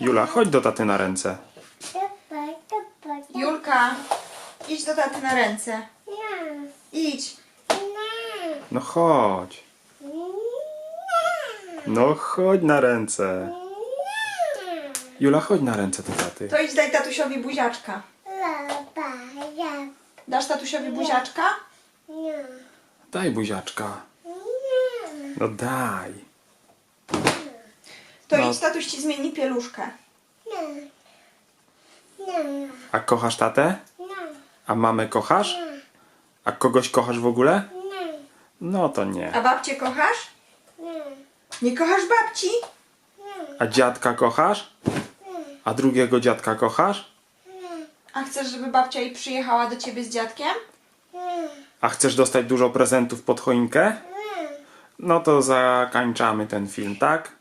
Jula, chodź do taty na ręce. Julka, idź do taty na ręce. Idź. No chodź. No chodź na ręce. Jula, chodź na ręce do taty. To idź daj tatusiowi buziaczka. Dasz tatusiowi buziaczka? nie, Daj buziaczka. No daj. To No. idź tatuś ci zmieni pieluszkę. Nie. Nie. A kochasz tatę? Nie. A mamę kochasz? A kogoś kochasz w ogóle? Nie. No to nie. A babcię kochasz? Nie. Nie kochasz babci? A dziadka kochasz? A drugiego dziadka kochasz? A chcesz, żeby babcia jej przyjechała do ciebie z dziadkiem? Nie. A chcesz dostać dużo prezentów pod choinkę? Nie. No to zakończamy ten film, tak?